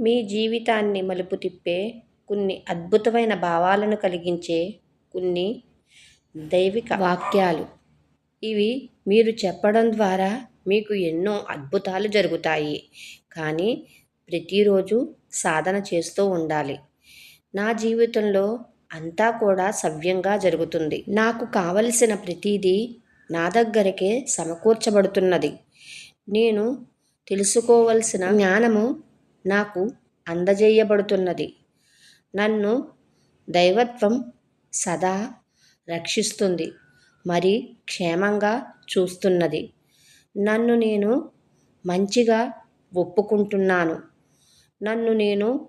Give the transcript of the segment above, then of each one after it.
మీ జీవితాన్ని మలుపు తిప్పే కొన్ని అద్భుతమైన భావాలను కలిగించే కొన్ని దైవిక వాక్యాలు. ఇవి మీరు చెప్పడం ద్వారా మీకు ఎన్నో అద్భుతాలు జరుగుతాయి. కానీ ప్రతిరోజు సాధన చేస్తూ ఉండాలి. నా జీవితంలో అంతా కూడా సవ్యంగా జరుగుతుంది. నాకు కావలసిన ప్రతిదీ నా దగ్గరకే సమకూర్చబడుతున్నది. నేను తెలుసుకోవలసిన జ్ఞానము నాకు అందజేయబడుతున్నది. నన్ను దైవత్వం సదా రక్షిస్తుంది. మరి క్షేమంగా చూస్తున్నది. నన్ను నేను మంచిగా ఒప్పుకుంటున్నాను. నన్ను నేను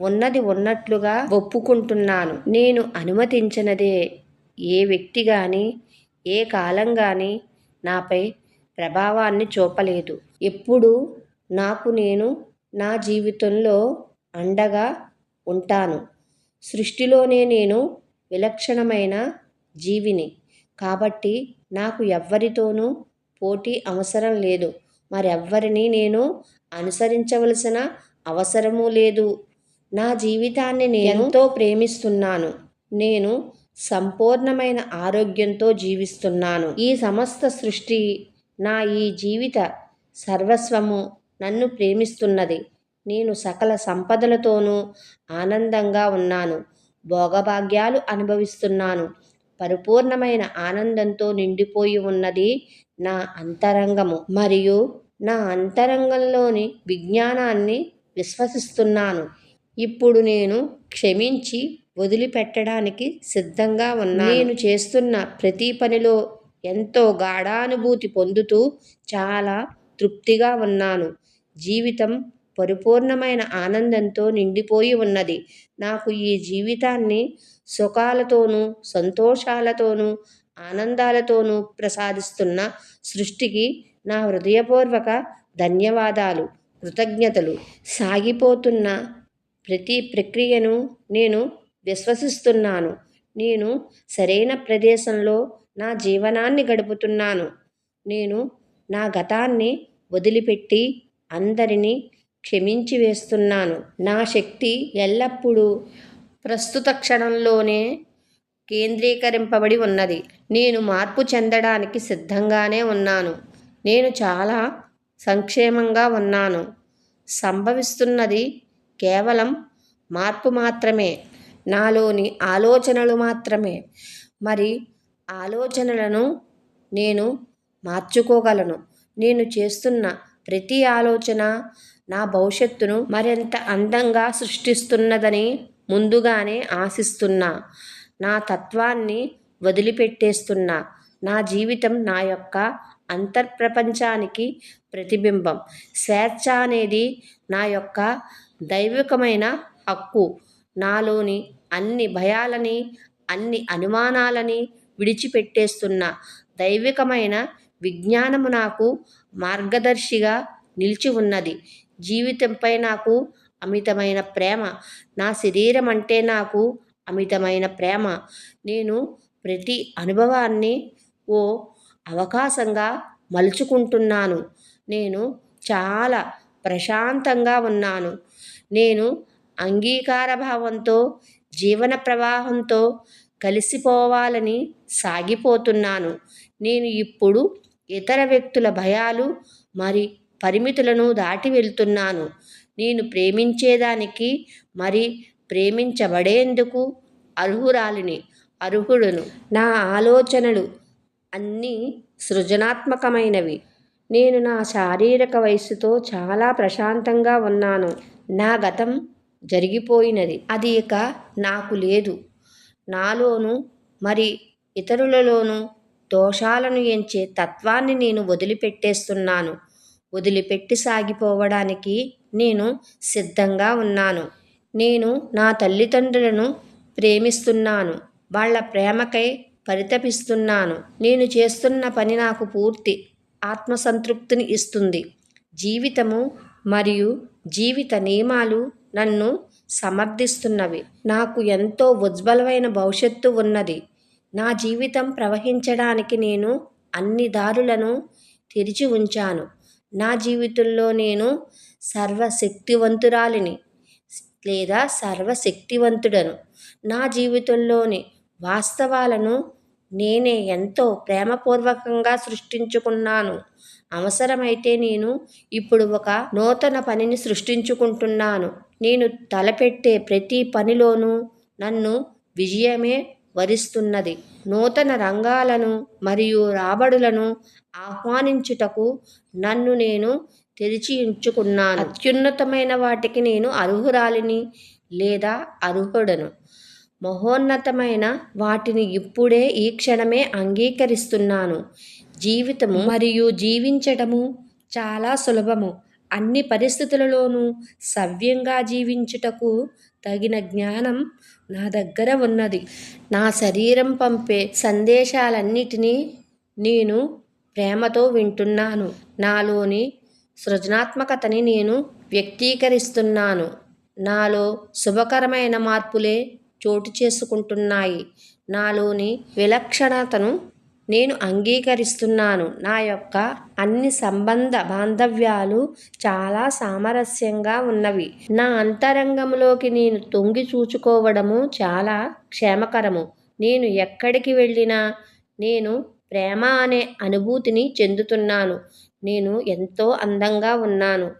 ఉన్నది ఉన్నట్లుగా ఒప్పుకుంటున్నాను. నేను అనుమతించినదే ఏ వ్యక్తి కానీ ఏ కాలం కానీ నాపై ప్రభావాన్ని చూపలేదు. ఎప్పుడు నాకు నేను నా జీవితంలో అండగా ఉంటాను. సృష్టిలోనే నేను విలక్షణమైన జీవిని. కాబట్టి నాకు ఎవ్వరితోనూ పోటీ అవసరం లేదు. మరెవ్వరిని నేను అనుసరించవలసిన అవసరమూ లేదు. నా జీవితాన్ని నేను ఎంతో ప్రేమిస్తున్నాను. నేను సంపూర్ణమైన ఆరోగ్యంతో జీవిస్తున్నాను. ఈ సమస్త సృష్టి నా ఈ జీవిత సర్వస్వము నన్ను ప్రేమిస్తున్నది. నేను సకల సంపదలతోనూ ఆనందంగా ఉన్నాను. భోగభాగ్యాలు అనుభవిస్తున్నాను. పరిపూర్ణమైన ఆనందంతో నిండిపోయి ఉన్నది నా అంతరంగము మరియు నా అంతరంగంలోని విజ్ఞానాన్ని విశ్వసిస్తున్నాను. ఇప్పుడు నేను క్షమించి వదిలిపెట్టడానికి సిద్ధంగా ఉన్నాను. నేను చేస్తున్న ప్రతి పనిలో ఎంతో గాఢానుభూతి పొందుతూ చాలా తృప్తిగా ఉన్నాను. జీవితం పరిపూర్ణమైన ఆనందంతో నిండిపోయి ఉన్నది. నాకు ఈ జీవితాన్ని సుఖాలతోనూ సంతోషాలతోనూ ఆనందాలతోనూ ప్రసాదిస్తున్న సృష్టికి నా హృదయపూర్వక ధన్యవాదాలు కృతజ్ఞతలు. సాగిపోతున్న ప్రతి ప్రక్రియను నేను విశ్వసిస్తున్నాను. నేను సరైన ప్రదేశంలో నా జీవనాన్ని గడుపుతున్నాను. నేను నా గతాన్ని వదిలిపెట్టి అందరినీ క్షమించి వేస్తున్నాను. నా శక్తి ఎల్లప్పుడూ ప్రస్తుత క్షణంలోనే కేంద్రీకరింపబడి ఉన్నది. నేను మార్పు చెందడానికి సిద్ధంగానే ఉన్నాను. నేను చాలా సంక్షేమంగా ఉన్నాను. సంభవిస్తున్నది కేవలం మార్పు మాత్రమే. నాలోని ఆలోచనలు మాత్రమే. మరి ఆలోచనలను నేను మార్చుకోగలను. నేను చేస్తున్న ప్రతి ఆలోచన నా భవిష్యత్తును మరింత అందంగా సృష్టిస్తున్నదని ముందుగానే ఆశిస్తున్నా. నా తత్వాన్ని వదిలిపెట్టేస్తున్నా. నా జీవితం నా యొక్క అంతర్ప్రపంచానికి ప్రతిబింబం. స్వేచ్ఛ అనేది నా యొక్క దైవికమైన హక్కు. నాలోని అన్ని భయాలని అన్ని అనుమానాలని విడిచిపెట్టేస్తున్న. దైవికమైన విజ్ఞానము నాకు మార్గదర్శిగా నిలిచి ఉన్నది. జీవితంపై నాకు అమితమైన ప్రేమ. నా శరీరం అంటే నాకు అమితమైన ప్రేమ. నేను ప్రతి అనుభవాన్ని ఓ అవకాశంగా మలుచుకుంటున్నాను. నేను చాలా ప్రశాంతంగా ఉన్నాను. నేను అంగీకార భావంతో జీవన ప్రవాహంతో కలిసిపోవాలని సాగిపోతున్నాను. నేను ఇప్పుడు ఇతర వ్యక్తుల భయాలు మరి పరిమితులను దాటి వెళ్తున్నాను. నేను ప్రేమించేదానికి మరి ప్రేమించబడేందుకు అర్హురాలిని అర్హుడును. నా ఆలోచనలు అన్నీ సృజనాత్మకమైనవి. నేను నా శారీరక వయస్సుతో చాలా ప్రశాంతంగా ఉన్నాను. నా గతం జరిగిపోయినది. అది ఇక నాకు లేదు. నాలోను మరి ఇతరులలోనూ దోషాలను ఎంచే తత్వాన్ని నేను వదిలిపెట్టేస్తున్నాను. వదిలిపెట్టి సాగిపోవడానికి నేను సిద్ధంగా ఉన్నాను. నేను నా తల్లిదండ్రులను ప్రేమిస్తున్నాను. వాళ్ళ ప్రేమకై పరితపిస్తున్నాను. నేను చేస్తున్న పని నాకు పూర్తి ఆత్మసంతృప్తిని ఇస్తుంది. జీవితము మరియు జీవిత నియమాలు నన్ను సమర్థిస్తున్నవి. నాకు ఎంతో ఉజ్వలమైన భవిష్యత్తు ఉన్నది. నా జీవితం ప్రవహించడానికి నేను అన్ని దారులను తెరిచి ఉంచాను. నా జీవితంలో నేను సర్వశక్తివంతురాలిని లేదా సర్వశక్తివంతుడను. నా జీవితంలోని వాస్తవాలను నేనే ఎంతో ప్రేమపూర్వకంగా సృష్టించుకున్నాను. అవసరమైతే నేను ఇప్పుడు ఒక నూతన పనిని సృష్టించుకుంటున్నాను. నేను తలపెట్టే ప్రతి పనిలోనూ నన్ను విజయమే వరిస్తున్నది. నూతన రంగాలను మరియు రాబడులను ఆహ్వానించుటకు నన్ను నేను తెరిచి ఉంచుకున్నాను అత్యున్నతమైన వాటికి నేను అర్హురాలిని లేదా అర్హుడను. మహోన్నతమైన వాటిని ఇప్పుడే ఈ క్షణమే అంగీకరిస్తున్నాను. జీవితము మరియు జీవించటము చాలా సులభము. అన్ని పరిస్థితులలోనూ సవ్యంగా జీవించుటకు తగిన జ్ఞానం నా దగ్గర ఉన్నది. నా శరీరం పంపే సందేశాలన్నిటినీ నేను ప్రేమతో వింటున్నాను. నాలోని సృజనాత్మకతని నేను వ్యక్తీకరిస్తున్నాను. నాలో శుభకరమైన మార్పులే చోటు చేసుకుంటున్నాయి. నాలోని విలక్షణతను నేను అంగీకరిస్తున్నాను. నా యొక్క అన్ని సంబంధ బాంధవ్యాలు చాలా సామరస్యంగా ఉన్నవి. నా అంతరంగంలోకి నేను తొంగి చూచుకోవడము చాలా క్షేమకరము. నేను ఎక్కడికి వెళ్ళినా నేను ప్రేమ అనే అనుభూతిని చెందుతున్నాను. నేను ఎంతో అందంగా ఉన్నాను.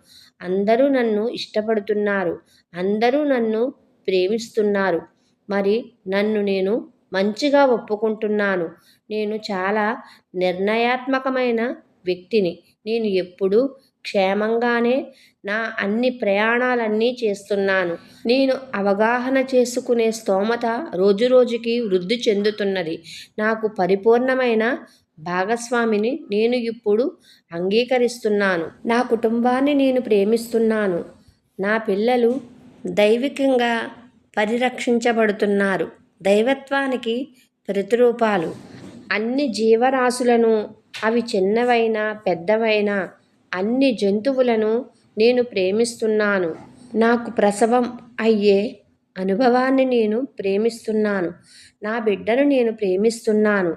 అందరూ నన్ను ఇష్టపడుతున్నారు. అందరూ నన్ను ప్రేమిస్తున్నారు. మరి నన్ను నేను మంచిగా ఒప్పుకుంటున్నాను. నేను చాలా నిర్ణయాత్మకమైన వ్యక్తిని. నేను ఎప్పుడూ క్షేమంగానే నా అన్ని ప్రయాణాలన్నీ చేస్తున్నాను. నేను అవగాహన చేసుకునే స్తోమత రోజురోజుకి వృద్ధి చెందుతున్నది. నాకు పరిపూర్ణమైన భాగస్వామిని నేను ఇప్పుడు అంగీకరిస్తున్నాను. నా కుటుంబాన్ని నేను ప్రేమిస్తున్నాను. నా పిల్లలు దైవికంగా పరిరక్షించబడుతున్నారు. దైవత్వానికి ప్రతిరూపాలు. అన్ని జీవరాశులను అవి చిన్నవైనా పెద్దవైనా అన్ని జంతువులను నేను ప్రేమిస్తున్నాను. నాకు ప్రసవం అయ్యే అనుభవాన్ని నేను ప్రేమిస్తున్నాను. నా బిడ్డను నేను ప్రేమిస్తున్నాను.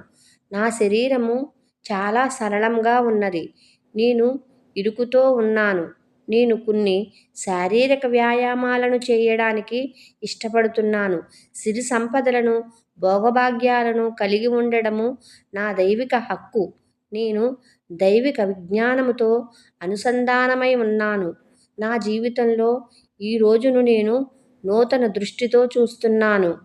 నా శరీరము చాలా సరళంగా ఉన్నది. నేను ఇరుకుతో ఉన్నాను. నేను కొన్ని శారీరక వ్యాయామాలను చేయడానికి ఇష్టపడుతున్నాను. సిరి సంపదలను భోగభాగ్యాలను కలిగి ఉండడము నా దైవిక హక్కు. నేను దైవిక విజ్ఞానముతో అనుసంధానమై ఉన్నాను. నా జీవితంలో ఈ రోజును నేను నూతన దృష్టితో చూస్తున్నాను.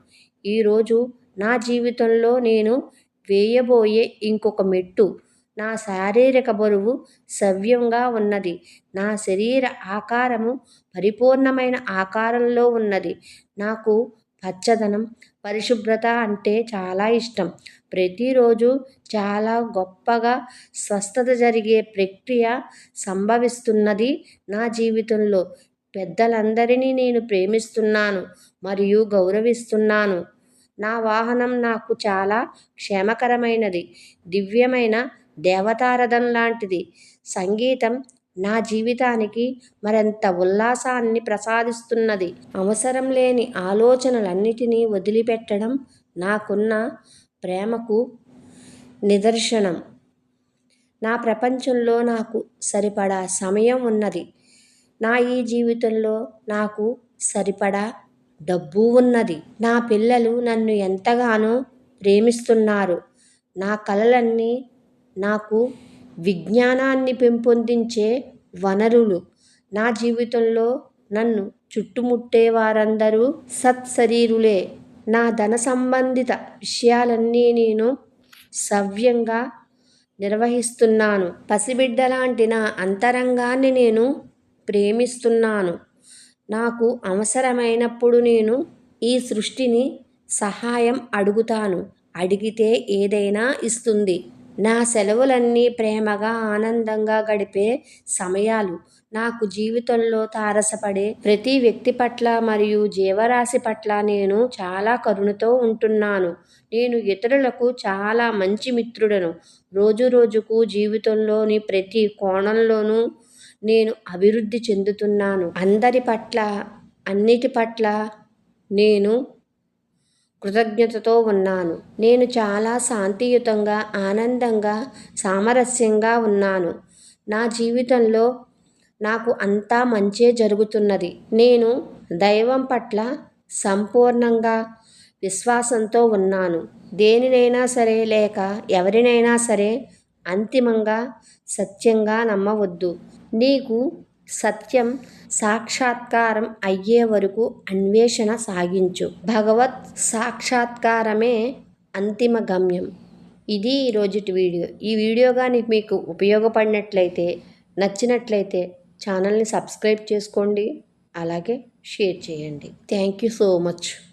ఈరోజు నా జీవితంలో నేను వేయబోయే ఇంకొక మెట్టు నా శారీరక బరువు సవ్యంగా ఉన్నది. నా శరీర ఆకారము పరిపూర్ణమైన ఆకారంలో ఉన్నది. నాకు పచ్చదనం పరిశుభ్రత అంటే చాలా ఇష్టం. ప్రతిరోజు చాలా గొప్పగా స్వస్థత జరిగే ప్రక్రియ సంభవిస్తున్నది నా జీవితంలో. పెద్దలందరినీ నేను ప్రేమిస్తున్నాను మరియు గౌరవిస్తున్నాను. నా వాహనం నాకు చాలా క్షేమకరమైనది. దివ్యమైన దేవతారథం లాంటిది సంగీతం నా జీవితానికి మరింత ఉల్లాసాన్ని ప్రసాదిస్తున్నది. అవసరం లేని ఆలోచనలన్నిటినీ వదిలిపెట్టడం నాకున్న ప్రేమకు నిదర్శనం. నా ప్రపంచంలో నాకు సరిపడా సమయం ఉన్నది. నా ఈ జీవితంలో నాకు సరిపడా డబ్బు ఉన్నది. నా పిల్లలు నన్ను ఎంతగానో ప్రేమిస్తున్నారు. నా కలలన్నీ నాకు విజ్ఞానాన్ని పెంపొందించే వనరులు. నా జీవితంలో నన్ను చుట్టుముట్టే వారందరూ సత్శరీరులే నా ధన సంబంధిత విషయాలన్నీ నేను సవ్యంగా నిర్వహిస్తున్నాను. పసిబిడ్డ లాంటి నా అంతరంగాన్ని నేను ప్రేమిస్తున్నాను. నాకు అవసరమైనప్పుడు నేను ఈ సృష్టిని సహాయం అడుగుతాను. అడిగితే ఏదైనా ఇస్తుంది. నా సెలవులన్నీ ప్రేమగా ఆనందంగా గడిపే సమయాలు. నాకు జీవితంలో తారసపడే ప్రతి వ్యక్తి పట్ల మరియు జీవరాశి పట్ల నేను చాలా కరుణతో ఉంటున్నాను. నేను ఇతరులకు చాలా మంచి మిత్రుడను. రోజు రోజుకు జీవితంలోని ప్రతి కోణంలోనూ నేను అభివృద్ధి చెందుతున్నాను. అందరి పట్ల అన్నిటి పట్ల నేను కృతజ్ఞతతో ఉన్నాను. నేను చాలా శాంతియుతంగా ఆనందంగా సామరస్యంగా ఉన్నాను. నా జీవితంలో నాకు అంతా మంచే జరుగుతున్నది. నేను దైవం పట్ల సంపూర్ణంగా విశ్వాసంతో ఉన్నాను. దేనినైనా సరే లేక ఎవరినైనా సరే అంతిమంగా సత్యంగా నమ్మవద్దు. నీకు సత్యం సాక్షాత్కారం అయ్యే వరకు అన్వేషణ సాగించు. భగవత్ సాక్షాత్కారమే అంతిమ గమ్యం. ఇది ఈరోజుటి వీడియో. ఈ వీడియో కానీ మీకు ఉపయోగపడినట్లయితే నచ్చినట్లయితే ఛానల్ని సబ్స్క్రైబ్ చేసుకోండి. అలాగే షేర్ చేయండి. Thank you so much.